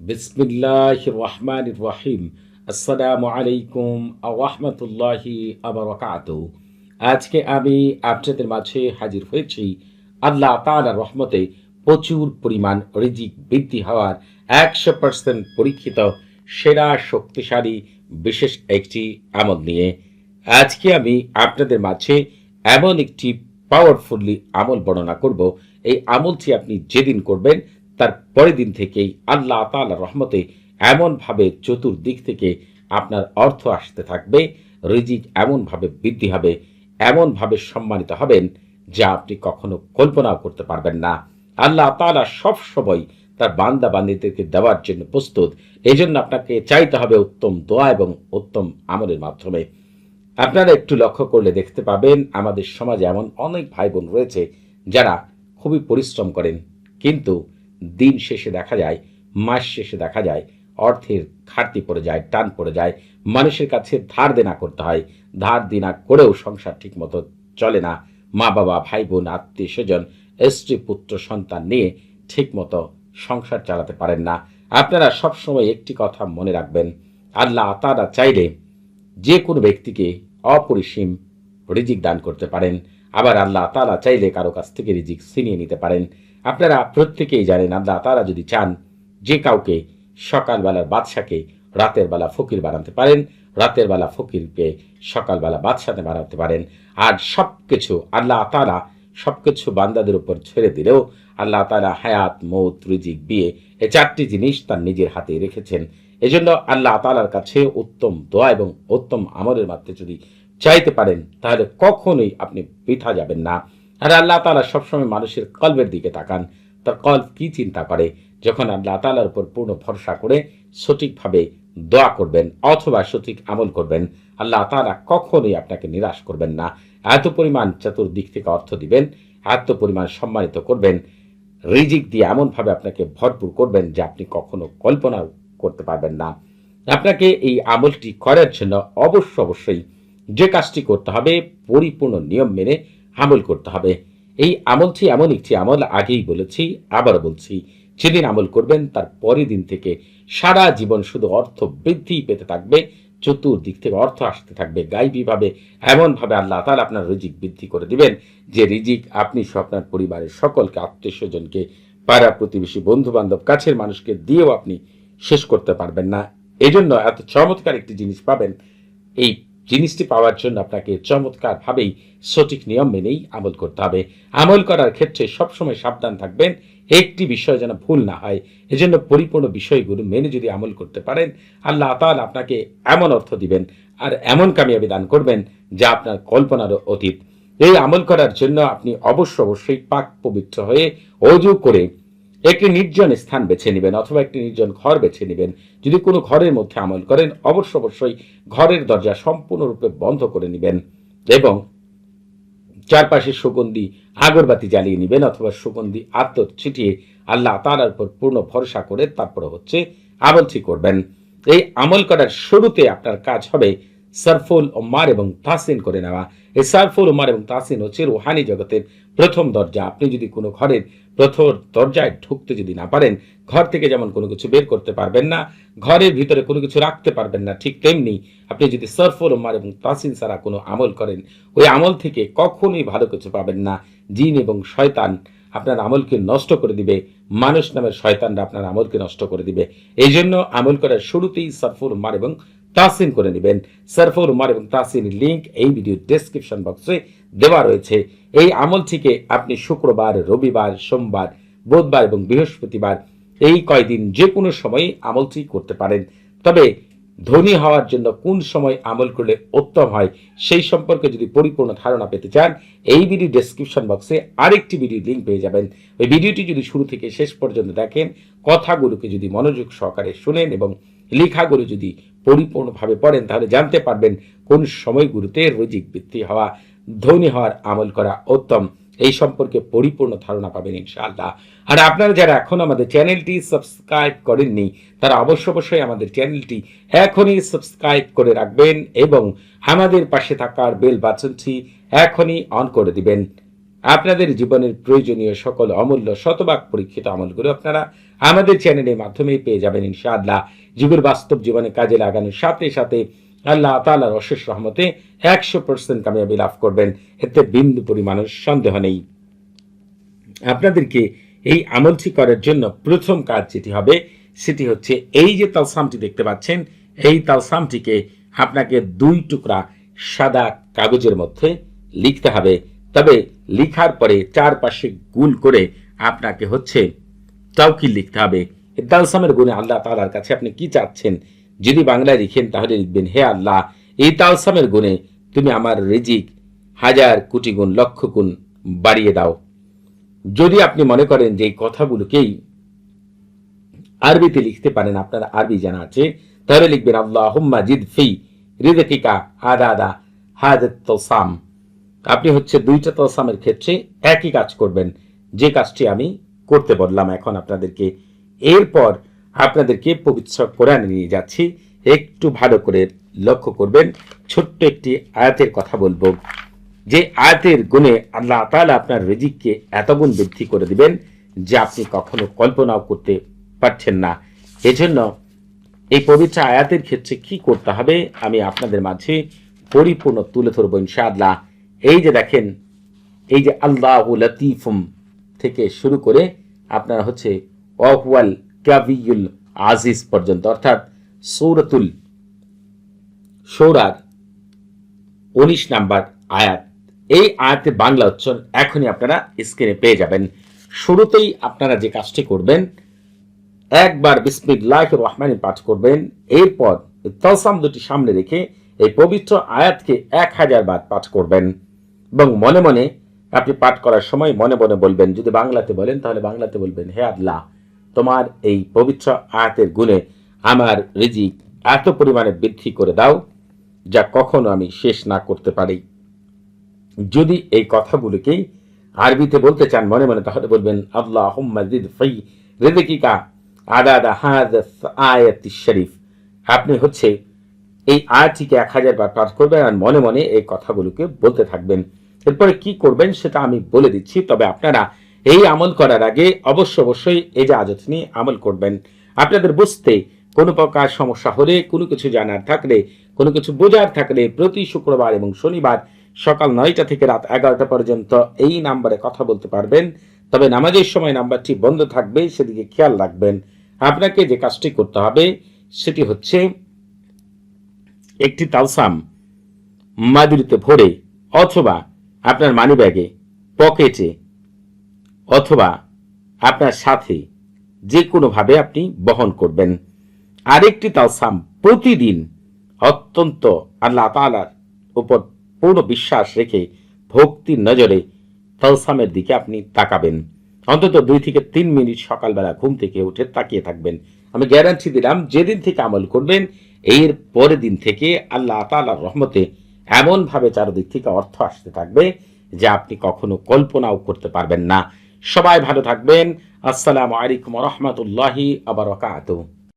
বিসমিল্লাহ রহমান রহিম। আসসালামু আলাইকুম রহমতুল্লাহি আবরকাত আজকে আমি আপনাদের মাঝে হাজির হয়েছি আল্লাহ তাআলার রহমতে প্রচুর পরিমাণ রিজিক বৃদ্ধি হওয়ার একশো পার্সেন্ট পরীক্ষিত, সেরা, শক্তিশালী, বিশেষ একটি আমল নিয়ে। আজকে আমি আপনাদের মাঝে এমন একটি পাওয়ারফুলি আমল বর্ণনা করব। এই আমলটি আপনি যেদিন করবেন তার পরের দিন থেকেই আল্লাহ তাআলা রহমতে এমনভাবে চতুর্দিক থেকে আপনার অর্থ আসতে থাকবে, রিজিক এমনভাবে বৃদ্ধি হবে, এমনভাবে সম্মানিত হবেন যা আপনি কখনো কল্পনাও করতে পারবেন না। আল্লাহ তাআলা সব সময় তার বান্দা বান্দিদেরকে দেওয়ার জন্য প্রস্তুত। এই জন্য আপনাকে চাইতে হবে উত্তম দোয়া এবং উত্তম আমলের মাধ্যমে। আপনারা একটু লক্ষ্য করলে দেখতে পাবেন, আমাদের সমাজে এমন অনেক ভাই বোন রয়েছে যারা খুবই পরিশ্রম করেন, কিন্তু দিন শেষে দেখা যায়, মাস শেষে দেখা যায়, অর্থের ঘাটতি পড়ে যায়, টান পড়ে যায়, মানুষের কাছে ধার দেনা করতে হয়, ধার দেনা করেও সংসার ঠিকমতো চলে না। মা বাবা, ভাই বোন, আত্মীয় স্বজন, স্ত্রী, পুত্র, সন্তান নিয়ে ঠিকমতো সংসার চালাতে পারেন না। আপনারা সবসময় একটি কথা মনে রাখবেন, আল্লাহ তারা চাইলে যে কোনো ব্যক্তিকে অপরিসীম রিজিক দান করতে পারেন। আবার আল্লাহ তালা চাইলে কারও কাছ থেকে রিজিক ছিনিয়ে নিতে পারেন। আপনারা প্রত্যেকেই জানেন আল্লাহ তারা যদি চান যে কাউকে সকালবেলার বাদশাকে রাতের বেলা ফকির বানাতে পারেন, রাতের বেলা ফকিরকে সকালবেলা বাদশাতে বানাতে পারেন। আর সব কিছু আল্লাহ তালা সব কিছু বান্দাদের উপর ছেড়ে দিলেও আল্লাহ তালা হায়াত, মৌত, রিজিক, বিয়ে এ চারটি জিনিস তার নিজের হাতে রেখেছেন। এজন্য আল্লাহ তালার কাছে উত্তম দোয়া এবং উত্তম আমলের মাধ্যমে যদি চাইতে পারেন, তাহলে কখনোই আপনি বৃথা যাবেন না। আর আল্লাহ তালা সবসময় মানুষের কল্পের দিকে তাকান। তার কল্প কি চিন্তা করে? যখন আল্লাহ তালার উপর পূর্ণ ভরসা করে সঠিকভাবে দোয়া করবেন অথবা সঠিক আমল করবেন, আল্লাহ তালা কখনোই আপনাকে নিরাশ করবেন না। এত পরিমাণ চতুর্দিক থেকে অর্থ দিবেন, এত পরিমাণ সম্মানিত করবেন, রিজিক দিয়ে এমনভাবে আপনাকে ভরপুর করবেন যে আপনি কখনো কল্পনা করতে পারবেন না। আপনাকে এই আমলটি করার জন্য অবশ্য অবশ্যই যে কাজটি করতে হবে, পরিপূর্ণ নিয়ম মেনে আমল করতে হবে। এই আমলটি এমন একটি আমল, আগেই বলেছি, আবার বলছি, যেদিন আমল করবেন তার পরের দিন থেকে সারা জীবন শুধু অর্থ বৃদ্ধি পেতে থাকবে, চতুর্দিক থেকে অর্থ আসতে থাকবে। গাইবীভাবে, এমনভাবে আল্লাহ তালা আপনার রিজিক বৃদ্ধি করে দিবেন, যে রিজিক আপনি সহ আপনার পরিবারের সকলকে, আত্মীয় স্বজনকে, পাড়া প্রতিবেশী বন্ধু বান্ধব কাছের মানুষকে দিয়েও আপনি শেষ করতে পারবেন না। এজন্য এত চমৎকার একটি জিনিস পাবেন, এই জিনিসটি পাওয়ার জন্য আপনাকে চমৎকারভাবেই সঠিক নিয়ম মেনেই আমল করতে হবে। আমল করার ক্ষেত্রে সবসময় সাবধান থাকবেন। একটি বিষয় যেন ভুল না হয়, এজন্য পরিপূর্ণ বিষয়গুলো মেনে যদি আমল করতে পারেন, আল্লাহ তাল আপনাকে এমন অর্থ দিবেন আর এমন কামিয়াবি দান করবেন যা আপনার কল্পনারও অতীত। এই আমল করার জন্য আপনি অবশ্য অবশ্যই পাক পবিত্র হয়ে অজু করে একটি নির্জন স্থান বেছে নেবেন অথবা একটি নির্জন ঘর বেছে নেবেন। যদি কোনো ঘরের মধ্যে আমল করেন, অবশ্য অবশ্যই ঘরের দরজা সম্পূর্ণরূপে বন্ধ করে নেবেন এবং চারপাশে সুগন্ধি, আগরবাতি জ্বালিয়ে নেবেন অথবা সুগন্ধি আত্ম ছিটিয়ে আল্লাহ তালার উপর পূর্ণ ভরসা করে তারপরে হচ্ছে আমলটি করবেন। এই আমল করার শুরুতে আপনার কাজ হবে সারফুল ওমার এবং তাসিন করে নেওয়া। এই সারফুল ওমার এবং তাসিন হচ্ছে রুহানি জগতের প্রথম দরজা। আপনি যদি কোনো ঘরের প্রথম দরজায় ঢুকতে যদি না পারেন, ঘর থেকে যেমন কোনো কিছু বের করতে পারবেন না, ঘরের ভিতরে কোনো কিছু রাখতে পারবেন না, ঠিক তেমনি আপনি যদি সরফুল ওমার এবং তাসিন ছাড়া কোনো আমল করেন, ওই আমল থেকে কখনোই ভালো কিছু পাবেন না। জিন এবং শয়তান আপনার আমলকে নষ্ট করে দিবে। মানুষ নামের শয়তানরা আপনার আমলকে নষ্ট করে দিবে। এই জন্য আমল করার শুরুতেই সরফুল উমার এবং তাসিন করে নেবেন। সরফুল উমার এবং তাসিন লিংক এই ভিডিও ডেসক্রিপশন বক্সে দেওয়া রয়েছে। এই আমলটিকে আপনি শুক্রবার, রবিবার, সোমবার, বুধবার এবং বৃহস্পতিবার এই কয়দিন যে কোনো সময় আমলটি করতে পারেন। তবে ধনী হওয়ার জন্য কোন সময় আমল করলে উত্তম হয় সেই সম্পর্কে যদি পরিপূর্ণ ধারণা পেতে চান, এই ভিডিও ডেসক্রিপশন বক্সে আরেকটি ভিডিও লিঙ্ক পেয়ে যাবেন। ওই ভিডিওটি যদি শুরু থেকে শেষ পর্যন্ত দেখেন, কথাগুলোকে যদি মনোযোগ সহকারে শুনেন এবং লেখাগুলো যদি পরিপূর্ণভাবে পড়েন, তাহলে জানতে পারবেন কোন সময়গুলোতে রোজিক বৃত্তি হওয়া, ধনী হওয়ার আমল করা উত্তম। এই সম্পর্কে পরিপূর্ণ ধারণা পাবেন ইনশাআল্লাহ। আর আপনারা যারা এখন আমাদের চ্যানেলটি সাবস্ক্রাইব করেননি, তারা অবশ্য অবশ্যই আমাদের চ্যানেলটি এখনই সাবস্ক্রাইব করে রাখবেন এবং আমাদের পাশে থাকার বেল বাটনটি এখনই অন করে দিবেন। আপনাদের জীবনের প্রয়োজনীয় সকল অমূল্য শতভাগ পরীক্ষিত আমলগুলো আপনারা আমাদের চ্যানেলের মাধ্যমে পেয়ে যাবেন, ইনশাআল্লাহ। জীবন বাস্তব জীবনে কাজে লাগানোর সাথে সাথে আল্লাহ তালার অশেষ রহমতে একশো পার্সেন্ট কামিয়াবি লাভ করবেন। এতে বিন্দু পরিমাণের সন্দেহ নেই। আপনাদেরকে এই আমলটি করার জন্য প্রথম কাজ যেটি হবে, সেটি হচ্ছে এই যে তালসামটি দেখতে পাচ্ছেন, এই তালসামটিকে আপনাকে দুই টুকরা সাদা কাগজের মধ্যে লিখতে হবে। তবে লিখার পরে চারপাশে গুল করে আপনাকে হচ্ছে তাওকিল লিখতে হবে। এই গুণে আল্লাহ তালার কাছে আপনি কি চাচ্ছেন? যদি বাংলায় লিখেন তাহলে লিখবেন, হে আল্লাহ, এই তালসামের গুণে তুমি আমার রিজিক হাজার কোটি গুণ, লক্ষ গুণ বাড়িয়ে দাও। যদি আপনি মনে করেন যে এই কথাগুলোকেই আরবিতে লিখতে পারেন, আপনার আরবি জানা আছে, তাহলে লিখবেন আল্লাহ জিদ ফি রিদিকা আদা আদা হাদ তোসাম আপনি হচ্ছে দুইটা তসামের ক্ষেত্রে একই কাজ করবেন। যে কাজটি আমি করতে বললাম, এখন আপনাদেরকে এরপর আপনাদেরকে পবিত্র কোরআনে নিয়ে যাচ্ছি। একটু ভালো করে লক্ষ্য করবেন, ছোট্ট একটি আয়াতের কথা বলব। যে আয়াতের গুণে আল্লাহ তাআলা আপনার রিজিককে এত গুণ বৃদ্ধি করে দিবেন যে আপনি কখনো কল্পনাও করতে পারছেন না। এজন্য এই পবিত্র আয়াতের ক্ষেত্রে কি করতে হবে, আমি আপনাদের মাঝে পরিপূর্ণ তুলে ধরবো ইনশাআল্লাহ। এই যে দেখেন, এই যে আল্লাহ লতিফুম থেকে শুরু করে আপনার হচ্ছে অহওয়াল কাবিউল আজিজ পর্যন্ত, অর্থাৎ সৌরতুল সৌরার উনিশ নাম্বার আয়াত। এই আয়াতের বাংলা উচ্চারণ এখনই আপনারা স্ক্রিনে পেয়ে যাবেন। শুরুতেই আপনারা যে কাজটি করবেন, একবার বিসমিল্লাহ রহমানি পাঠ করবেন, এরপর তলসাম দুটি সামনে রেখে এই পবিত্র আয়াতকে এক হাজার বার পাঠ করবেন। এবং মনে মনে আপনি পাঠ করার সময় মনে মনে বলবেন, যদি বাংলাতে বলেন তাহলে বাংলাতে বলবেন, হে আল্লাহ, তোমার এই পবিত্র আয়াতের গুণে আমার রিজিক এত পরিমাণে বৃদ্ধি করে দাও, যা কখনো আমি শেষ না করতে পারি। যদি এই কথাগুলোকেই আরবিতে বলতে চান মনে মনে, তাহলে বলবেন আল্লাহ জিদ ফি রিদিকা আদা আদা হাদ আয়াত শরীফ। আপনি হচ্ছে এই আয়াতটিকে এক হাজার বার পাঠ করবেন আর মনে মনে এই কথাগুলোকে বলতে থাকবেন। এরপরে কি করবেন সেটা আমি বলে দিচ্ছি। তবে আপনারা এই আমল করার আগে অবশ্য অবশ্যই এই যে আজত নিয়ে আমল করবেন। আপনাদের বুঝতে কোনো প্রকার সমস্যা হলে, কোনো কিছু জানার থাকলে, কোনো কিছু বোঝার থাকলে প্রতি শুক্রবার এবং শনিবার সকাল নয়টা থেকে রাত এগারোটা পর্যন্ত এই নাম্বারে কথা বলতে পারবেন। তবে নামাজের সময় নাম্বারটি বন্ধ থাকবে, সেদিকে খেয়াল রাখবেন। আপনাকে যে কাজটি করতে হবে, সেটি হচ্ছে একটি তালসাম মাদুরিতে ভরে অথবা আপনার মানি ব্যাগে পকেটে অথবা আপনার সাথে যে কোনোভাবে আপনি বহন করবেন। আরেকটি তালসাম প্রতিদিন অত্যন্ত আল্লাহ তালার উপর পূর্ণ বিশ্বাস রেখে ভক্তির নজরে তালসামের দিকে আপনি তাকাবেন। অন্তত দুই থেকে তিন মিনিট সকালবেলা ঘুম থেকে উঠে তাকিয়ে থাকবেন। আমি গ্যারান্টি দিলাম, যেদিন থেকে আমল করবেন, এর পরের দিন থেকে আল্লাহ তালার রহমতে এমনভাবে চারদিক থেকে অর্থ আসতে থাকবে যে আপনি কখনো কল্পনাও করতে পারবেন না। সবাই ভালো থাকবেন। আসসালামু আলাইকুম রহমতুল্লাহি আবার